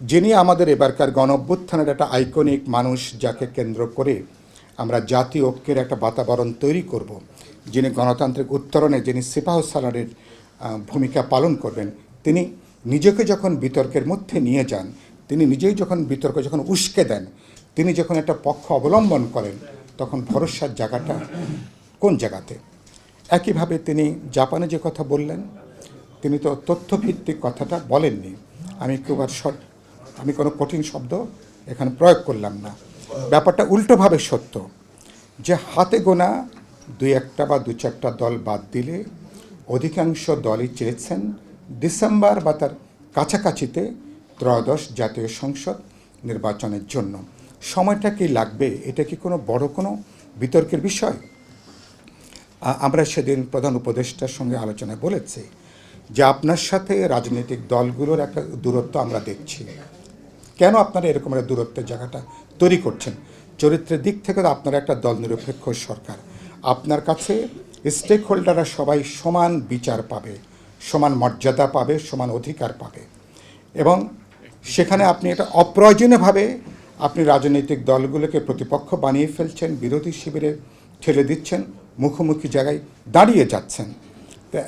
যিনি আমাদের এবারকার গণ অভ্যুত্থানের একটা আইকনিক মানুষ যাকে কেন্দ্র করে আমরা জাতীয় ঐক্যের একটা বাতাবরণ তৈরি করব, যিনি গণতান্ত্রিক উত্তরণে, যিনি সিপাহ সালারের ভূমিকা পালন করবেন, তিনি নিজেকে যখন বিতর্কের মধ্যে নিয়ে যান, তিনি নিজেই যখন বিতর্ক যখন উস্কে দেন, তিনি যখন একটা পক্ষ অবলম্বন করেন, তখন ভরসার জায়গাটা কোন জায়গাতে? একইভাবে তিনি জাপানে যে কথা বললেন, তিনি তো তথ্যভিত্তিক কথাটা বলেননি। আমি খুব আমি কোনো কঠিন শব্দ এখানে প্রয়োগ করলাম না। ব্যাপারটা উল্টোভাবে সত্য যে হাতে গোনা দুই একটা বা দু চারটা দল বাদ দিলে অধিকাংশ দলই চেয়েছেন ডিসেম্বর বা তার কাছাকাছিতে ত্রয়োদশ জাতীয় সংসদ নির্বাচনের জন্য। সময়টা কি লাগবে? এটা কি কোনো বড় কোনো বিতর্কের বিষয়? আমরা সেদিন প্রধান উপদেষ্টার সঙ্গে আলোচনায় বলেছি যে আপনার সাথে রাজনৈতিক দলগুলোর একটা দূরত্ব আমরা দেখছি। কেন আপনারা এরকম একটা দূরত্বের জায়গাটা তৈরি করছেন? চরিত্রের দিক থেকে তো আপনারা একটা দল নিরপেক্ষ সরকার। আপনার কাছে স্টেক হোল্ডাররা সবাই সমান বিচার পাবে, সমান মর্যাদা পাবে, সমান অধিকার পাবে। এবং সেখানে আপনি এটা অপ্রয়োজনীয়ভাবে আপনি রাজনৈতিক দলগুলোকে প্রতিপক্ষ বানিয়ে ফেলছেন, বিরোধী শিবিরে ঠেলে দিচ্ছেন, মুখোমুখি জায়গায় দাঁড়িয়ে যাচ্ছেন।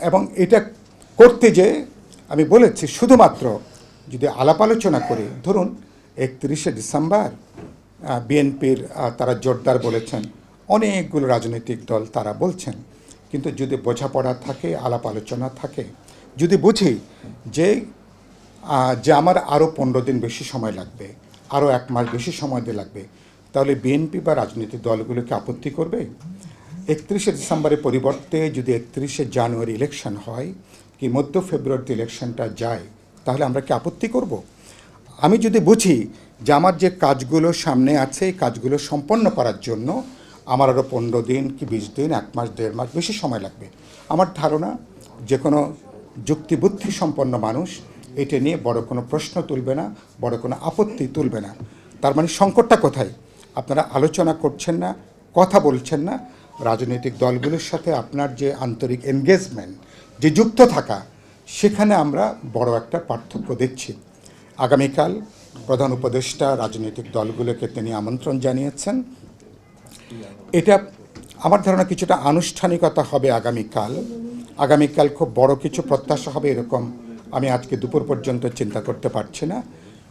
এবং এটা করতে যে আমি বলেছি, শুধুমাত্র যদি আলাপ আলোচনা করে, ধরুন একত্রিশে ডিসেম্বর বিএনপির তারা জোরদার বলেছেন, অনেকগুলো রাজনৈতিক দল তারা বলছেন। কিন্তু যদি বোঝাপড়া থাকে, আলাপ আলোচনা থাকে, যদি বুঝি যে যে আমার আরও পনেরো দিন বেশি সময় লাগবে, আরও এক মাস বেশি সময় দিয়ে লাগবে, তাহলে বিএনপি বা রাজনৈতিক দলগুলোকে আপত্তি করবে? একত্রিশে ডিসেম্বরের পরিবর্তে যদি একত্রিশে জানুয়ারি ইলেকশন হয়, কি মধ্য ফেব্রুয়ারিতে ইলেকশনটা যায়, তাহলে আমরা কি আপত্তি করব? আমি যদি বুঝি যে আমার যে কাজগুলো সামনে আছে, এই কাজগুলো সম্পন্ন করার জন্য আমার আরও পনেরো দিন কি বিশ দিন, এক মাস, দেড় মাস বেশি সময় লাগবে। আমার ধারণা যে কোনো যুক্তিবুদ্ধি সম্পন্ন মানুষ এটা নিয়ে বড় কোনো প্রশ্ন তুলবে না, বড় কোনো আপত্তি তুলবে না। তার মানে সংকটটা কোথায়? আপনারা আলোচনা করছেন না, কথা বলছেন না। রাজনৈতিক দলগুলোর সাথে আপনার যে আন্তরিক এনগেজমেন্ট যে যুক্ত থাকা, সেখানে আমরা বড় একটা পার্থক্য দেখছি। আগামীকাল প্রধান উপদেষ্টা রাজনৈতিক দলগুলোকে তিনি আমন্ত্রণ জানিয়েছেন। এটা আমার ধারণা কিছুটা আনুষ্ঠানিকতা হবে আগামীকাল। আগামীকাল খুব বড় কিছু প্রত্যাশা হবে এরকম আমি আজকে দুপুর পর্যন্ত চিন্তা করতে পারছি না।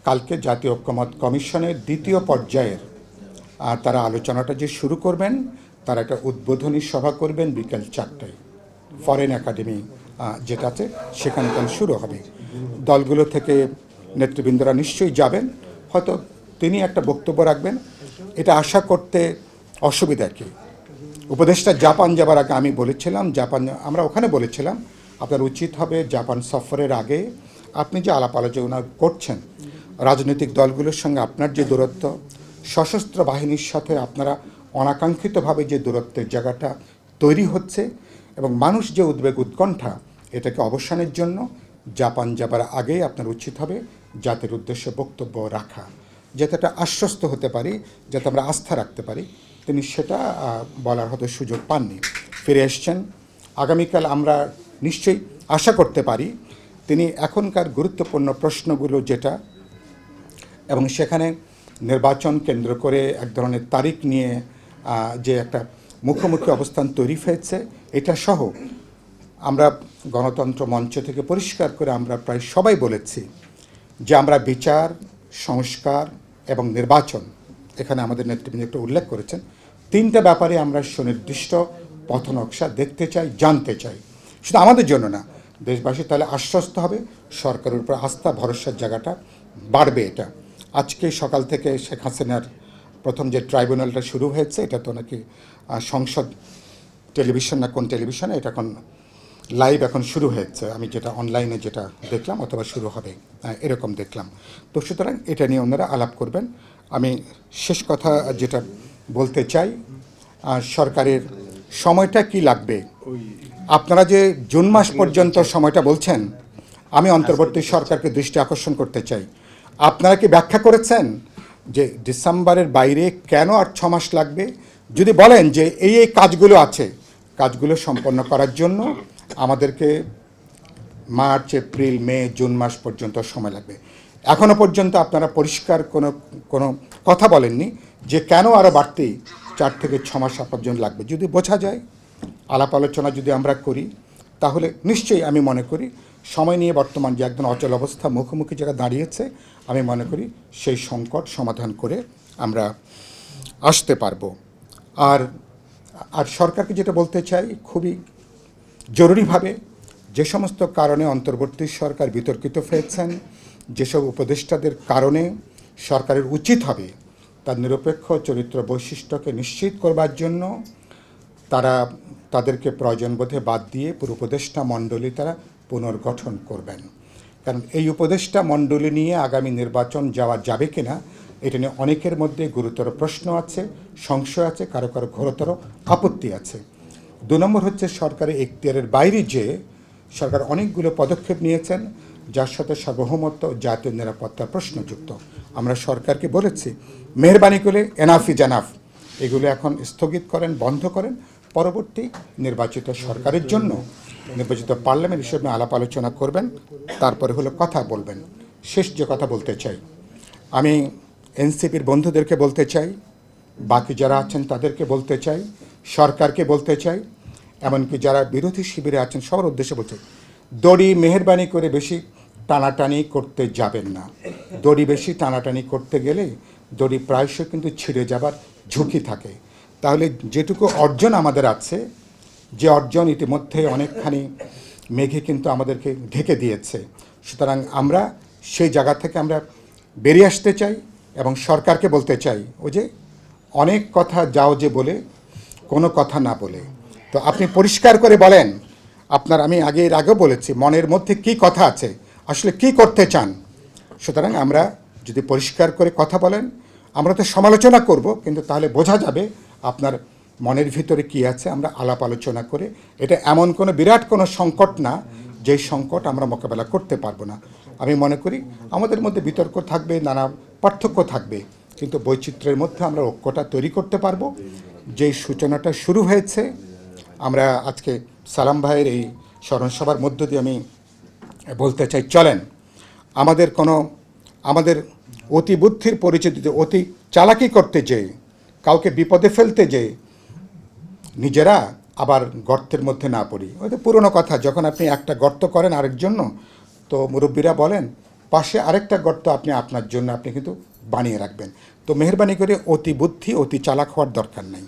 কালকে জাতীয় ঐক্যমত কমিশনের দ্বিতীয় পর্যায়ের তারা আলোচনাটা যে শুরু করবেন, তারা একটা উদ্বোধনী সভা করবেন বিকেল চারটায়। ফরেন একাডেমি যেটাতে সেখানে শুরু হবে। দলগুলো থেকে নেতৃবৃন্দরা নিশ্চয়ই যাবেন, হয়তো তিনি একটা বক্তব্য রাখবেন। এটা আশা করতে অসুবিধা কী? উপদেষ্টা জাপান যাবার আগে আমি বলেছিলাম, জাপান আমরা ওখানে বলেছিলাম, আপনার উচিত হবে জাপান সফরের আগে আপনি যে আলাপ আলোচনা করছেন, রাজনৈতিক দলগুলোর সঙ্গে আপনার যে দূরত্ব, সশস্ত্র বাহিনীর সাথে আপনারা অনাকাঙ্ক্ষিতভাবে যে দূরত্বের জায়গাটা তৈরি হচ্ছে এবং মানুষ যে উদ্বেগ উৎকণ্ঠা, এটাকে অবসানের জন্য জাপান যাবার আগে আপনার উচিত হবে জাতির উদ্দেশ্যে বক্তব্য রাখা, যাতে একটা আশ্বস্ত হতে পারি, যাতে আমরা আস্থা রাখতে পারি। তিনি সেটা বলার হয়তো সুযোগ পাননি। ফিরে এসছেন। আগামীকাল আমরা নিশ্চয়ই আশা করতে পারি, তিনি এখনকার গুরুত্বপূর্ণ প্রশ্নগুলো যেটা, এবং সেখানে নির্বাচন কেন্দ্র করে এক ধরনের তারিখ নিয়ে যে একটা মুখোমুখি অবস্থান তৈরি হয়েছে, এটা সহ আমরা গণতন্ত্র মঞ্চ থেকে পরিষ্কার করে আমরা প্রায় সবাই বলেছি যে আমরা বিচার, সংস্কার এবং নির্বাচন, এখানে আমাদের নেতৃবৃন্দ একটু উল্লেখ করেছেন, তিনটা ব্যাপারে আমরা সুনির্দিষ্ট পথনকশা দেখতে চাই, জানতে চাই। শুধু আমাদের জন্য না, দেশবাসী তাহলে আশ্বস্ত হবে, সরকারের উপর আস্থা, ভরসার জায়গাটা বাড়বে এটা। আজকে সকাল থেকে শেখ হাসিনার প্রথম যে ট্রাইব্যুনালটা শুরু হয়েছে, এটা তো নাকি সংসদ টেলিভিশন না কোন টেলিভিশনে, এটা এখন লাইভ এখন শুরু হয়েছে। আমি যেটা অনলাইনে যেটা দেখলাম অথবা শুরু হবে এরকম দেখলাম। তো সুতরাং এটা নিয়ে ওনারা আলাপ করবেন। আমি শেষ কথা যেটা বলতে চাই সরকারের সময়টা কি লাগবে? আপনারা যে জুন মাস পর্যন্ত সময়টা বলছেন আমি অন্তর্বর্তী সরকারকে দৃষ্টি আকর্ষণ করতে চাই। আপনারা কি ব্যাখ্যা করেছেন যে ডিসেম্বরের বাইরে কেন আর ছ মাস লাগবে? যদি বলেন যে এই এই কাজগুলো আছে কাজগুলো সম্পন্ন করার জন্য আমাদেরকে মার্চ, এপ্রিল, মে, জুন মাস পর্যন্ত সময় লাগবে। এখনও পর্যন্ত আপনারা পরিষ্কার কোনো কোনো কথা বলেননি যে কেন আরও বাড়তি চার থেকে ছ মাস জন্য লাগবে। যদি বোঝা যায়, আলাপ আলোচনা যদি আমরা করি, তাহলে নিশ্চয়ই আমি মনে করি সময় নিয়ে বর্তমান যে একদম অচল অবস্থা, মুখোমুখি যারা দাঁড়িয়েছে, আমি মনে করি সেই সংকট সমাধান করে আমরা আসতে পারব। আর আর সরকারকে যেটা বলতে চাই, খুবই জরুরিভাবে যে সমস্ত কারণে অন্তর্বর্তী সরকার বিতর্কিত হয়েছেন যেসব উপদেষ্টাদের কারণে সরকারের উচিত হবে তার নিরপেক্ষ চরিত্র বৈশিষ্ট্যকে নিশ্চিত করবার জন্য তারা তাদেরকে প্রয়োজন বোধে বাদ দিয়ে পুরো উপদেষ্টা মণ্ডলী তারা পুনর্গঠন করবেন। কারণ এই উপদেষ্টা মণ্ডলী নিয়ে আগামী নির্বাচন যাওয়া যাবে কিনা, এটা নিয়ে অনেকের মধ্যে গুরুতর প্রশ্ন আছে, সংশয় আছে, কারও কারও ঘোরতর আপত্তি আছে। দু নম্বর হচ্ছে সরকারের এখতিয়ারের বাইরে যে সরকার অনেকগুলো পদক্ষেপ নিয়েছেন, যার সাথে সার্বভৌমত্ব জাতীয় নিরাপত্তার প্রশ্নযুক্ত। আমরা সরকারকে বলেছি, মেহরবানি করে এনাফ ইজ এনাফ এগুলো এখন স্থগিত করেন, বন্ধ করেন, পরবর্তী নির্বাচিত সরকারের জন্য। নির্বাচিত পার্লামেন্ট হিসেবে আলাপ আলোচনা করবেন, তারপরে হলো কথা বলবেন। শেষ যে কথা বলতে চাই, আমি এনসিপির বন্ধুদেরকে বলতে চাই, বাকি যারা আছেন তাদেরকে বলতে চাই সরকারকে বলতে চাই এমনকি যারা বিরোধী শিবিরে আছেন সবার উদ্দেশ্যে চাই, দড়ি মেহরবানি করে বেশি টানাটানি করতে যাবেন না। দড়ি বেশি টানাটানি করতে গেলে দড়ি প্রায়শই কিন্তু ছিঁড়ে যাবার ঝুঁকি থাকে। তাহলে যেটুকু অর্জন আমাদের আছে যে অর্জন ইতিমধ্যে অনেকখানি মেঘে কিন্তু আমাদেরকে ঢেকে দিয়েছে। সুতরাং আমরা সেই জায়গা থেকে আমরা বেরিয়ে আসতে চাই এবং সরকারকে বলতে চাই ও যে অনেক কথা যাও যে বলে কোনো কথা না বলে। তো আপনি পরিষ্কার করে বলেন, আপনার আমি আগে এর আগেও বলেছি, মনের মধ্যে কি কথা আছে, আসলে কি করতে চান? সুতরাং আমরা যদি পরিষ্কার করে কথা বলেন, আমরা তো সমালোচনা করব, কিন্তু তাহলে বোঝা যাবে আপনার মনের ভিতরে কি আছে, আমরা আলাপ আলোচনা করে, এটা এমন কোনো বিরাট কোনো সংকট না যেই সংকট আমরা মোকাবেলা করতে পারব না। আমি মনে করি আমাদের মধ্যে বিতর্ক থাকবে, নানা পার্থক্য থাকবে, কিন্তু বৈচিত্র্যের মধ্যে আমরা ঐক্যটা তৈরি করতে পারব। যেই সূচনাটা শুরু হয়েছে, আমরা আজকে সালাম ভাইয়ের এই স্মরণসভার মধ্য দিয়ে আমি বলতে চাই, চলেন। আমাদের কোনো, আমাদের অতি বুদ্ধির পরিচয় দিতে অতি চালাকি করতে যেয়ে কাউকে বিপদে ফেলতে যেয়ে নিজেরা আবার গর্তের মধ্যে না পড়ি। ওই তো পুরনো কথা, যখন আপনি একটা গর্ত করেন আরেক জন্য, তো মুরব্বীরা বলেন, পাশে আরেকটা গর্ত আপনি আপনার জন্য আপনি কিন্তু বানিয়ে রাখবেন। তো মেহরবানি করে অতি বুদ্ধি, অতি চালাক হওয়ার দরকার নেই।